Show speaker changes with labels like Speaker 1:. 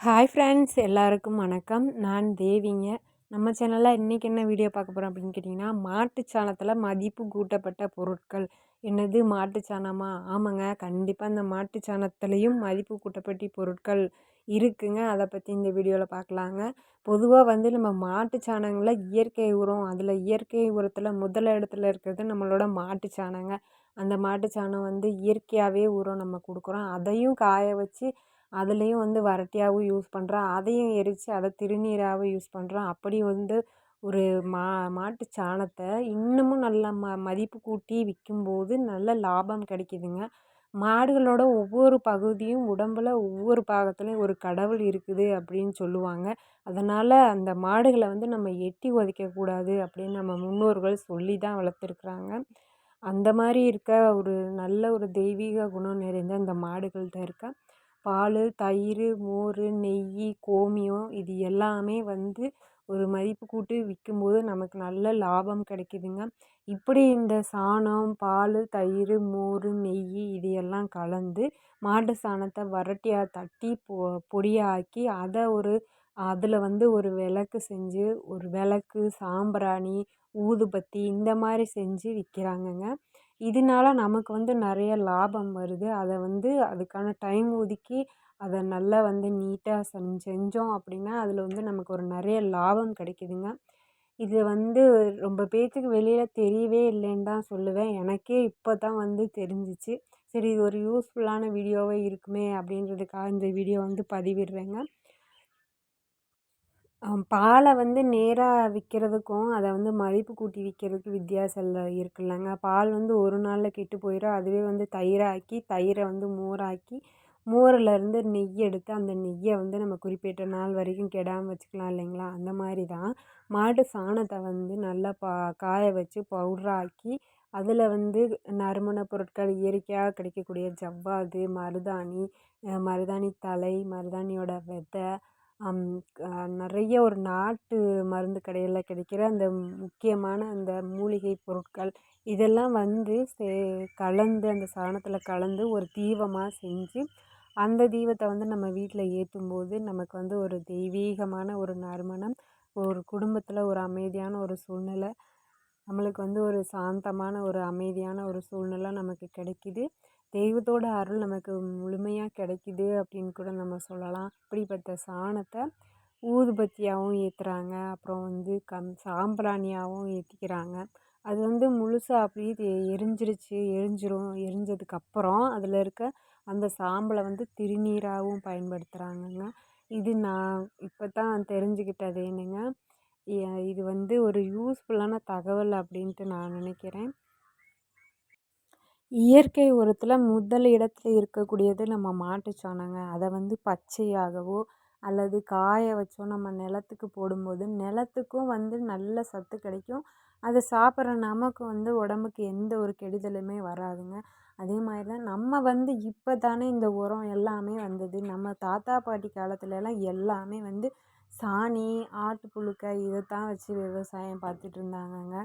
Speaker 1: Hi friends எல்லாருக்கும் வணக்கம். நான் தேவிங்க. நம்ம சேனலில் இன்றைக்கி என்ன வீடியோ பார்க்க போகிறோம் அப்படின்னு கேட்டிங்கன்னா மாட்டு சாணத்தில் மதிப்பு கூட்டப்பட்ட பொருட்கள். என்னது மாட்டு சாணமா ஆமாங்க கண்டிப்பாக இந்த மாட்டு சாணத்துலேயும் மதிப்பு கூட்டப்பட்ட பொருட்கள் இருக்குங்க. அதை பற்றி இந்த வீடியோவில் பார்க்கலாங்க. பொதுவாக வந்து நம்ம மாட்டு சாணங்களில் இயற்கை உரம் அதில் இயற்கை உரத்தில் முதல் இடத்துல இருக்கிறது நம்மளோட மாட்டு சாணங்க அந்த மாட்டு சாணம் வந்து இயற்கையாகவே உரம் நம்ம கொடுக்குறோம். அதையும் காய வச்சு அதுலேயும் வந்து வரட்டியாகவும் யூஸ் பண்ணுறோம் அதையும் எரித்து அதை திருநீராகவும் யூஸ் பண்ணுறோம் அப்படி வந்து ஒரு மா மாட்டு சாணத்தை இன்னமும் நல்லா ம மதிப்பு கூட்டி விற்கும்போது நல்ல லாபம் கிடைக்கிதுங்க. மாடுகளோட ஒவ்வொரு பகுதியும் உடம்பில் ஒவ்வொரு பாகத்துலேயும் ஒரு கடவுள் இருக்குது அப்படின்னு சொல்லுவாங்க. அதனால் அந்த மாடுகளை வந்து நம்ம எட்டி உதைக்கக்கூடாது அப்படின்னு நம்ம முன்னோர்கள் சொல்லி தான் வளர்த்துருக்குறாங்க. அந்த மாதிரி இருக்க ஒரு நல்ல ஒரு தெய்வீக குணம் நிறைந்த அந்த மாடுகள்கிட்ட இருக்க பால் தயிர் மோர் நெய் கோமியம் இது எல்லாமே வந்து ஒரு மதிப்பு கூட்டி விற்கும்போது நமக்கு நல்ல லாபம் கிடைக்குதுங்க. இப்படி இந்த சாணம் பால் தயிர் மோர் நெய் இது எல்லாம் கலந்து மாட்டு சாணத்தை வரட்டியாக தட்டி பொ பொடியாக்கி அதை ஒரு அதில் வந்து ஒரு விளக்கு செஞ்சு ஒரு விளக்கு சாம்பிராணி ஊதுபத்தி இந்த மாதிரி செஞ்சு விற்கிறாங்கங்க இதனால நமக்கு வந்து நிறைய லாபம் வருது. அதை வந்து அதுக்கான டைம் ஒதுக்கி அதை நல்லா வந்து நீட்டாக செஞ் செஞ்சோம் அப்படின்னா அதில் வந்து நமக்கு ஒரு நிறைய லாபம் கிடைக்குதுங்க. இது வந்து ரொம்ப பேர்த்துக்கு வெளியில் தெரியவே இல்லைன்னு தான் சொல்லுவேன். எனக்கே இப்போ தான் வந்து தெரிஞ்சிச்சு. சரி இது ஒரு யூஸ்ஃபுல்லான வீடியோவாக இருக்குமே அப்படின்றதுக்காக இந்த வீடியோ வந்து பதிவிடுறேங்க. பாலை வந்து நேராக விற்கிறதுக்கும் அதை வந்து மதிப்பு கூட்டி விற்கிறதுக்கு வித்தியாசம் இருக்குல்லங்க. பால் வந்து ஒரு நாளில் கெட்டு போயிடும் அதுவே வந்து தயிராக்கி தயிரை வந்து மோராக்கி மோரிலேருந்து நெய் எடுத்து அந்த நெய்யை வந்து நம்ம குறிப்பிட்ட நாள் வரைக்கும் கெடாமல் வச்சுக்கலாம் இல்லைங்களா? அந்த மாதிரி தான் மாட்டு சாணத்தை வந்து நல்லா பா காய வச்சு பவுட்ராக்கி அதில் வந்து நறுமண பொருட்கள் இயற்கையாக கிடைக்கக்கூடிய ஜவ்வாது மருதாணி மருதாணி தழை மருதாணியோட விதை நிறைய ஒரு நாட்டு மருந்து கடையில் கிடைக்கிற அந்த முக்கியமான அந்த மூலிகை பொருட்கள் இதெல்லாம் வந்து சே கலந்து அந்த சாணத்தில் கலந்து ஒரு தீபமாக செஞ்சு அந்த தீபத்தை வந்து நம்ம வீட்டில் ஏற்றும் போது நமக்கு வந்து ஒரு தெய்வீகமான ஒரு நறுமணம் ஒரு குடும்பத்தில் ஒரு அமைதியான ஒரு சூழ்நிலை நம்மளுக்கு வந்து ஒரு சாந்தமான ஒரு அமைதியான ஒரு சூழ்நிலை நமக்கு கிடைக்கிது. தெய்வத்தோட அருள் நமக்கு முழுமையாக கிடைக்கிது அப்படின்னு கூட நம்ம சொல்லலாம். அப்படிப்பட்ட சாணத்தை ஊதுபத்தியாகவும் ஏற்றுறாங்க அப்புறம் வந்து கம் சாம்பிராணியாகவும் ஏற்றிக்கிறாங்க அது வந்து முழுசாக அப்படியே எரிஞ்சிருச்சு எரிஞ்சிரும் எரிஞ்சதுக்கப்புறம் அதில் இருக்க அந்த சாம்பலை வந்து திருநீராகவும் பயன்படுத்துகிறாங்கங்க இது நான் இப்போ தான் தெரிஞ்சுக்கிட்டது என்னங்க இது வந்து ஒரு யூஸ்ஃபுல்லான தகவல் அப்படின்ட்டு நான் நினைக்கிறேன். இயற்கை உரத்தில் முதல் இடத்துல இருக்கக்கூடியது நம்ம மாட்டு சாணங்க. அதை வந்து பச்சையாகவோ அல்லது காய வச்சோ நம்ம நிலத்துக்கு போடும்போது நிலத்துக்கும் வந்து நல்ல சத்து கிடைக்கும். அதை சாப்பிட்ற நமக்கு வந்து உடம்புக்கு எந்த ஒரு கெடுதலுமே வராதுங்க. அதே மாதிரி தான் நம்ம வந்து இப்போ தானே இந்த உரம் எல்லாமே வந்தது. நம்ம தாத்தா பாட்டி காலத்துலலாம் எல்லாமே வந்து சாணி ஆட்டு புழுக்கை இதை தான் வச்சு விவசாயம் பார்த்துட்டு இருந்தாங்கங்க.